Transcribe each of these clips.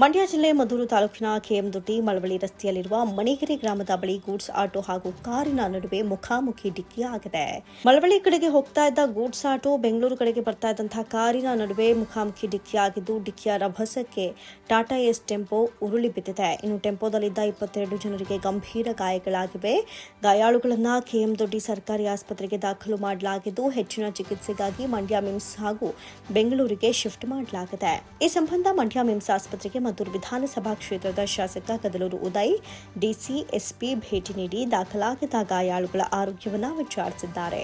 ಮಂಡ್ಯ ಜಿಲ್ಲೆ ಮದ್ದೂರು ತಾಲೂಕಿನ ಕೆಎಂದೊಡ್ಡಿ ಮಳವಳ್ಳಿ ರಸ್ತೆಯಲ್ಲಿರುವ ಮಣಿಗಿರಿ ಗ್ರಾಮದ ಬಳಿ ಗೂಡ್ಸ್ ಆಟೋ ಹಾಗೂ ಕಾರಿನ ನಡುವೆ ಮುಖಾಮುಖಿ ಡಿಕ್ಕಿ ಆಗಿದೆ. ಮಳವಳ್ಳಿ ಕಡೆಗೆ ಹೋಗ್ತಾ ಇದ್ದ ಗೂಡ್ಸ್ ಆಟೋ ಬೆಂಗಳೂರು ಕಡೆಗೆ ಬರ್ತಾ ಇದ್ದಂತಹ ಕಾರಿನ ನಡುವೆ ಮುಖಾಮುಖಿ ಡಿಕ್ಕಿ ಆಗಿದ್ದು, ಡಿಕ್ಕಿಯ ರಭಸಕ್ಕೆ ಟಾಟಾ ಎಸ್ ಟೆಂಪೋ ಉರುಳಿ ಬಿದ್ದಿದೆ. ಇನ್ನು ಟೆಂಪೋದಲ್ಲಿದ್ದ ಇಪ್ಪತ್ತೆರಡು ಜನರಿಗೆ ಗಂಭೀರ ಗಾಯಗಳಾಗಿವೆ. ಗಾಯಾಳುಗಳನ್ನ ಕೆಎಂದೊಡ್ಡಿ ಸರ್ಕಾರಿ ಆಸ್ಪತ್ರೆಗೆ ದಾಖಲು ಮಾಡಲಾಗಿದ್ದು, ಹೆಚ್ಚಿನ ಚಿಕಿತ್ಸೆಗಾಗಿ ಮಂಡ್ಯ ಮಿಮ್ಸ್ ಹಾಗೂ ಬೆಂಗಳೂರಿಗೆ ಶಿಫ್ಟ್ ಮಾಡಲಾಗಿದೆ. ಈ ಸಂಬಂಧ ಮಂಡ್ಯ ಮಿಮ್ಸ್ ಆಸ್ಪತ್ರೆಗೆ ಮದ್ದೂರು ವಿಧಾನಸಭಾ ಕ್ಷೇತ್ರದ ಶಾಸಕ ಕದಲೂರು ಉದಯ್ ಡಿಸಿ ಎಸ್ಪಿ ಭೇಟಿ ನೀಡಿ ದಾಖಲಾಗಿದ್ದ ಗಾಯಾಳುಗಳ ಆರೋಗ್ಯವನ್ನು ವಿಚಾರಿಸಿದ್ದಾರೆ.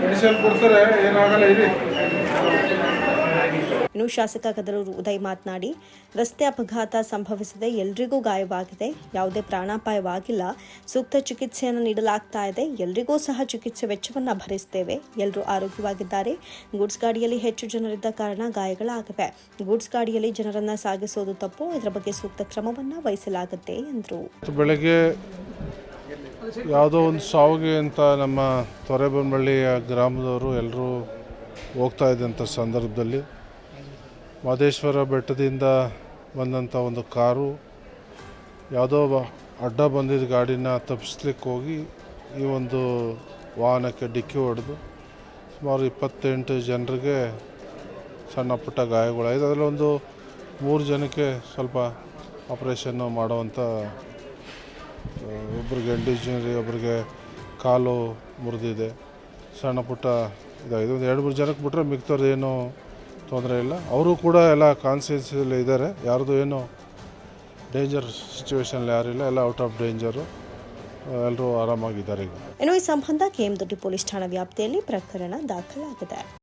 ಮೆಡಿಸಿನ್ ಕೊಡ್ತಾರೆ ಏನಾಗಲ್ಲ ಇರಿ. ಇನ್ನು ಶಾಸಕ ಕದರೂರು ಉದಯ್ ಮಾತನಾಡಿ ರಸ್ತೆ ಅಪಘಾತ ಸಂಭವಿಸದೆ ಎಲ್ರಿಗೂ ಗಾಯವಾಗಿದೆ. ಯಾವುದೇ ಪ್ರಾಣಾಪಾಯವಾಗಿಲ್ಲ. ಸೂಕ್ತ ಚಿಕಿತ್ಸೆಯನ್ನು ನೀಡಲಾಗ್ತಾ ಇದೆ. ಎಲ್ರಿಗೂ ಸಹ ಚಿಕಿತ್ಸೆ ವೆಚ್ಚವನ್ನು ಭರಿಸ್ತೇವೆ. ಎಲ್ಲರೂ ಆರೋಗ್ಯವಾಗಿದ್ದಾರೆ. ಗೂಡ್ಸ್ ಗಾಡಿಯಲ್ಲಿ ಹೆಚ್ಚು ಜನರಿದ್ದ ಕಾರಣ ಗಾಯಗಳಾಗಿವೆ. ಗೂಡ್ಸ್ ಗಾಡಿಯಲ್ಲಿ ಜನರನ್ನ ಸಾಗಿಸೋದು ತಪ್ಪು. ಇದರ ಬಗ್ಗೆ ಸೂಕ್ತ ಕ್ರಮವನ್ನು ವಹಿಸಲಾಗುತ್ತೆ ಎಂದರು. ಬೆಳಗ್ಗೆ ಯಾವುದೋ ಒಂದು ಸಾವಿಗೆ ಅಂತ ನಮ್ಮ ತೊರೆಬೊಮ್ಮಳ್ಳಿಯ ಗ್ರಾಮದವರು ಎಲ್ಲರೂ ಹೋಗ್ತಾ ಇದ್ದಂಥ ಸಂದರ್ಭದಲ್ಲಿ ಮಾದೇಶ್ವರ ಬೆಟ್ಟದಿಂದ ಬಂದಂಥ ಒಂದು ಕಾರು ಯಾವುದೋ ಅಡ್ಡ ಬಂದಿದ್ದ ಗಾಡಿನ ತಪ್ಪಿಸ್ಲಿಕ್ಕೆ ಹೋಗಿ ಈ ಒಂದು ವಾಹನಕ್ಕೆ ಡಿಕ್ಕಿ ಹೊಡೆದು ಸುಮಾರು ಇಪ್ಪತ್ತೆಂಟು ಜನರಿಗೆ ಸಣ್ಣ ಪುಟ್ಟ ಗಾಯಗಳಾಗಿದೆ ಅದರಲ್ಲಿ ಒಂದು ಮೂರು ಜನಕ್ಕೆ ಸ್ವಲ್ಪ ಆಪ್ರೇಷನ್ನು ಮಾಡುವಂಥ ಒಬ್ರಿಗೆ ಇಂಡಿಜಿನರಿ ಒಬ್ಬರಿಗೆ ಕಾಲು ಮುರಿದಿದೆ, ಸಣ್ಣ ಪುಟ್ಟ ಇದಾಗಿದೆ. ಒಂದು ಎರಡು ಮೂರು ಜನಕ್ಕೆ ಬಿಟ್ಟರೆ ಮಿಕ್ತವ್ರದ್ದು ಏನೂ ತೊಂದರೆ ಇಲ್ಲ. ಅವರು ಕೂಡ ಎಲ್ಲ ಕಾನ್ಸಿಯನ್ಸಲ್ಲಿ ಇದ್ದಾರೆ ಯಾರ್ದು ಏನು ಡೇಂಜರ್ ಸಿಚುವೇಶನಲ್ಲಿ ಯಾರಿಲ್ಲ ಎಲ್ಲ ಔಟ್ ಆಫ್ ಡೇಂಜರು ಎಲ್ಲರೂ ಆರಾಮಾಗಿದ್ದಾರೆ ಈಗ. ಇನ್ನು ಈ ಸಂಬಂಧ ಕೆಎಂದೊಡ್ಡಿ ಪೊಲೀಸ್ ಠಾಣಾ ವ್ಯಾಪ್ತಿಯಲ್ಲಿ ಪ್ರಕರಣ ದಾಖಲಾಗಿದೆ.